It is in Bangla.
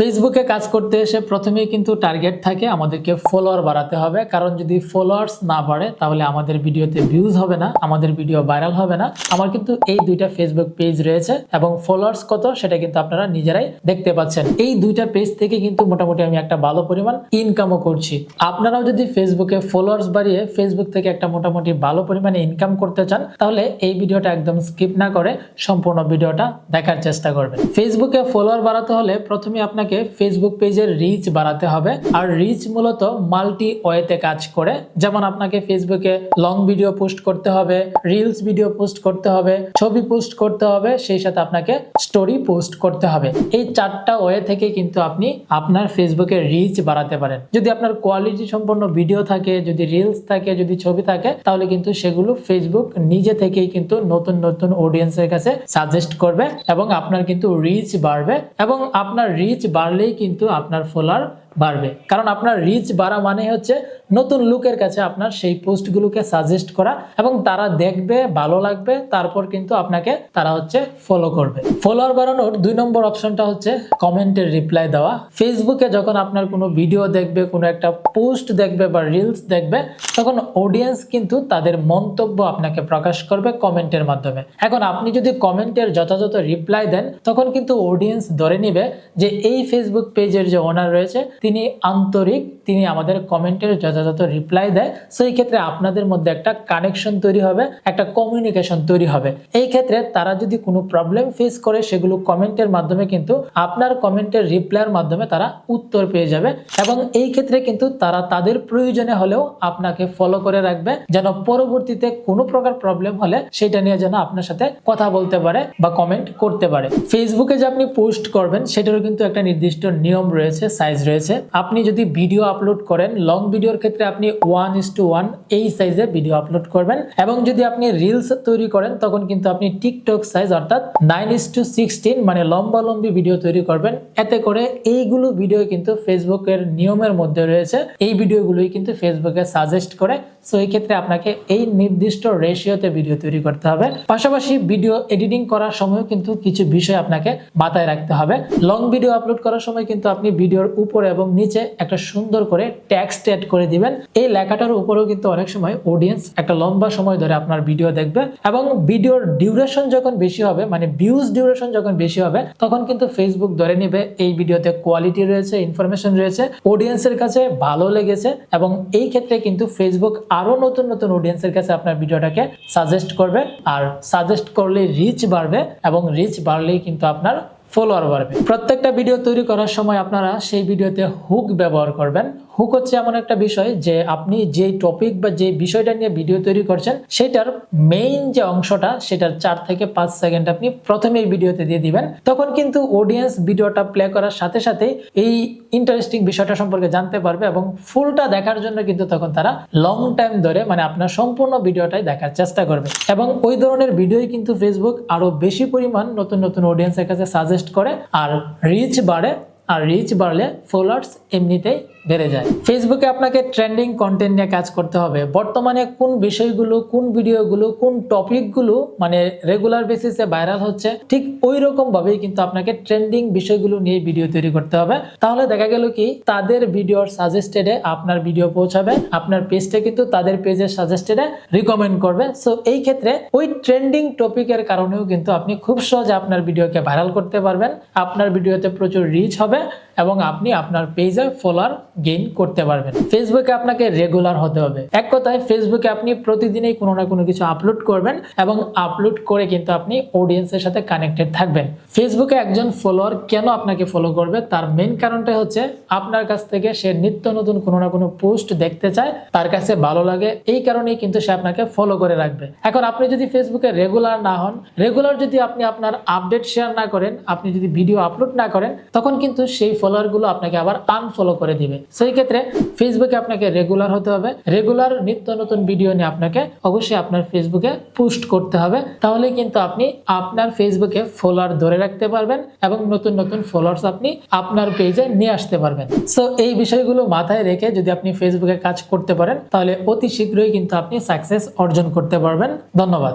ফেসবুকে কাজ করতে এসে প্রথমেই কিন্তু টার্গেট থাকে আমাদেরকে ফলোয়ার বাড়াতে হবে। কারণ যদি ফলোয়ার্স না বাড়ে, তাহলে আমাদের ভিডিওতে ভিউজ হবে না, আমাদের ভিডিও ভাইরাল হবে না। আমার কিন্তু এই দুইটা ফেসবুক পেজ রয়েছে এবং ফলোয়ার্স কত সেটা কিন্তু আপনারা নিজেরাই দেখতে পাচ্ছেন। এই দুইটা পেজ থেকে কিন্তু মোটামুটি আমি একটা ভালো পরিমাণ ইনকামও করছি। আপনারাও যদি ফেসবুকে ফলোয়ার্স বাড়িয়ে ফেসবুক থেকে একটা মোটামুটি ভালো পরিমাণে ইনকাম করতে চান, তাহলে এই ভিডিওটা একদম স্কিপ না করে সম্পূর্ণ ভিডিওটা দেখার চেষ্টা করবেন। ফেসবুকে ফলোয়ার বাড়াতে হলে প্রথমে আপনাকে ফেসবুক পেজের রিচ বাড়াতে হবে। আর রিচ মূলত মাল্টি ওয়েতে কাজ করে। যেমন আপনাকে ফেসবুকে লং ভিডিও পোস্ট করতে হবে রিলস ভিডিও পোস্ট করতে হবে, ছবি পোস্ট করতে হবে, সেই সাথে আপনাকে স্টোরি পোস্ট করতে হবে। এই চারটা ওয়ে থেকে কিন্তু আপনি আপনার ফেসবুকে রিচ বাড়াতে পারেন। যদি আপনার কোয়ালিটি সম্পন্ন ভিডিও থাকে, যদি রিলস থাকে, যদি ছবি থাকে, তাহলে কিন্তু সেগুলো ফেসবুক নিজে থেকেই কিন্তু নতুন নতুন অডিয়েন্সের কাছে সাজেস্ট করবে এবং আপনার কিন্তু রিচ বাড়বে। এবং আপনার রিচ বাড়লেই কিন্তু আপনার ফলোয়ার বাড়বে। কারণ আপনার রিচ বাড়া মানে হচ্ছে নতুন লুকের কাছে আপনার সেই পোস্টগুলোকে সাজেস্ট করা এবং তারা দেখবে, ভালো লাগবে, তারপর কিন্তু আপনাকে তারা হচ্ছে ফলো করবে। ফলোয়ার বাড়ানোর দুই নম্বর অপশনটা হচ্ছে কমেন্টের রিপ্লাই দেওয়া। ফেসবুকে যখন আপনার কোনো ভিডিও দেখবে, কোনো একটা পোস্ট দেখবে বা রিলস দেখবে, তখন অডিয়েন্স কিন্তু তাদের মন্তব্য আপনাকে প্রকাশ করবে কমেন্টের মাধ্যমে। এখন আপনি যদি কমেন্টের যথাযথ রিপ্লাই দেন, তখন কিন্তু অডিয়েন্স ধরে নিবে যে এই ফেসবুক পেজের যে ওনার রয়েছে তিনি আন্তরিক, তিনি আমাদের কমেন্টের যথাযথ রিপ্লাই দেয়। সেই ক্ষেত্রে আপনাদের মধ্যে একটা কানেকশন তৈরি হবে, একটা কমিউনিকেশন তৈরি হবে। এই ক্ষেত্রে তারা যদি কোনো প্রবলেম ফেস করে, সেগুলো কমেন্টের মাধ্যমে কিন্তু আপনার কমেন্টের রিপ্লাইয়ের মাধ্যমে তারা উত্তর পেয়ে যাবে। এবং এই ক্ষেত্রে কিন্তু তারা তাদের প্রয়োজনে হলেও আপনাকে ফলো করে রাখবে, যেন পরবর্তীতে কোনো প্রকার প্রবলেম হলে সেটা নিয়ে যেন আপনার সাথে কথা বলতে পারে বা কমেন্ট করতে পারে। ফেসবুকে যে আপনি পোস্ট করবেন, সেটারও কিন্তু একটা নির্দিষ্ট নিয়ম রয়েছে সাইজ রয়েছে। আপনি যদি ভিডিও আপলোড করেন লং ভিডিওর ক্ষেত্রে আপনি ওয়ান ইস টু ওয়ান এই সাইজে ভিডিও আপলোড করবেন। এবং যদি আপনি রিলস তৈরি করেন, তখন কিন্তু আপনি টিকটক সাইজ অর্থাৎ নাইন ইস টু সিক্সটিন মানে লম্বা লম্বি ভিডিও তৈরি করবেন। এতে করে এইগুলো ভিডিও কিন্তু ফেসবুকের নিয়মের মধ্যে রয়েছে। এই ভিডিওগুলোই কিন্তু ফেসবুকে সাজেস্ট করে। সো এই ক্ষেত্রে আপনাকে এই নির্দিষ্ট রেশিওতে ভিডিও তৈরি করতে হবে। পাশাপাশি ভিডিও এডিটিং করার সময় কিন্তু কিছু বিষয় আপনাকে মাথায় রাখতে হবে। লং ভিডিও আপলোড করার সময় কিন্তু আপনি ভিডিওর উপরে এবং নিচে একটা সুন্দর করে ট্যাক্সট অ্যাড করে দিবেন। এই লেখাটার উপরেও কিন্তু অনেক সময় অডিয়েন্স একটা লম্বা সময় ধরে আপনার ভিডিও দেখবে এবং ভিডিওর ডিউরেশন যখন বেশি হবে মানে ভিউজ ডিউরেশন যখন বেশি হবে, তখন কিন্তু ফেসবুক ধরে নেবে এই ভিডিওতে কোয়ালিটি রয়েছে ইনফরমেশন রয়েছে অডিয়েন্সের কাছে ভালো লেগেছে এবং এই ক্ষেত্রে কিন্তু ফেসবুক আরও নতুন নতুন অডিয়েন্সের কাছে আপনার ভিডিওটাকে সাজেস্ট করবে। আর সাজেস্ট করলে রিচ বাড়বে এবং রিচ বাড়লেই কিন্তু আপনার ফলোয়ার বাড়বে। প্রত্যেকটা ভিডিও তৈরি করার সময় আপনারা সেই ভিডিওতে হুক ব্যবহার করবেন। হুক হচ্ছে এমন একটা বিষয় যে আপনি যে টপিক বা যে বিষয়টা নিয়ে ভিডিও তৈরি করছেন, সেটার মেইন যে অংশটা, সেটার চার থেকে পাঁচ সেকেন্ড আপনি প্রথমেই ভিডিওতে দিয়ে দিবেন। তখন কিন্তু অডিয়েন্স ভিডিওটা প্লে করার সাথে সাথে এই ইন্টারেস্টিং বিষয়টা সম্পর্কে জানতে পারবে এবং ফুলটা দেখার জন্য কিন্তু তখন তারা লং টাইম ধরে মানে আপনার সম্পূর্ণ ভিডিওটাই দেখার চেষ্টা করবে। এবং ওই ধরনের ভিডিওই কিন্তু ফেসবুক আরও বেশি পরিমাণ নতুন নতুন অডিয়েন্সের কাছে সাজেস্ট করে আর রিচ বাড়ে আর রিচ বাড়লে ফলোয়ার্স এমনিতেই বেড়ে যায়। ফেসবুকে আপনাকে ট্রেন্ডিং কন্টেন্ট নিয়ে কাজ করতে হবে। বর্তমানে কোন বিষয়গুলো, কোন ভিডিওগুলো কোন টপিকগুলো মানে রেগুলার বেসিসে ভাইরাল হচ্ছে, ঠিক ওই রকম ভাবেই কিন্তু আপনাকে ট্রেন্ডিং বিষয়গুলো নিয়ে ভিডিও তৈরি করতে হবে। তাহলে দেখা গেল কি, তাদের ভিডিওর সাজেস্টেডে আপনার ভিডিও পৌঁছাবে, আপনার পেজটা কিন্তু তাদের পেজের সাজেস্টেডে রিকমেন্ড করবে। সো এই ক্ষেত্রে ওই ট্রেন্ডিং টপিকের কারণেও কিন্তু আপনি খুব সহজে আপনার ভিডিওকে ভাইরাল করতে পারবেন। আপনার ভিডিওতে প্রচুর রিচ হবে। এবং আপনি আপনার পেজে ফলোয়ার গেইন করতে পারবেন। ফেসবুকে আপনাকে রেগুলার হতে হবে। এক কথায় ফেসবুকে আপনি প্রতিদিনই কোনো না কোনো কিছু আপলোড করবেন এবং আপলোড করে কিন্তু আপনি অডিয়েন্সের সাথে কানেক্টেড থাকবেন। ফেসবুকে একজন ফলোয়ার কেন আপনাকে ফলো করবে? তার মেন কারণটা হচ্ছে আপনার কাছ থেকে সে নিত্য নতুন কোনো না কোনো পোস্ট দেখতে চায়, তার কাছে ভালো লাগে, এই কারণেই কিন্তু সে আপনাকে ফলো করে রাখবে। এখন আপনি যদি ফেসবুকে রেগুলার না হন রেগুলার যদি আপনি আপনার আপডেট শেয়ার না করেন, আপনি যদি ভিডিও আপলোড না করেন, তখন কিন্তু সেই ফলোয়ারগুলো আপনাকে আবার আনফলো করে দিবে। সেই ক্ষেত্রে ফেসবুকে আপনাকে রেগুলার হতে হবে। রেগুলার নিত্য নতুন ভিডিও নিয়ে আপনাকে অবশ্যই আপনার ফেসবুকে পোস্ট করতে হবে। তাহলে কিন্তু আপনি আপনার ফেসবুকে ফলোয়ার ধরে রাখতে পারবেন এবং নতুন নতুন ফলোয়ার্স আপনি আপনার পেজে নিয়ে আসতে পারবেন। সো এই বিষয়গুলো মাথায় রেখে যদি আপনি ফেসবুকে কাজ করতে পারেন, তাহলে অতি শীঘ্রই কিন্তু আপনি সাকসেস অর্জন করতে পারবেন। ধন্যবাদ।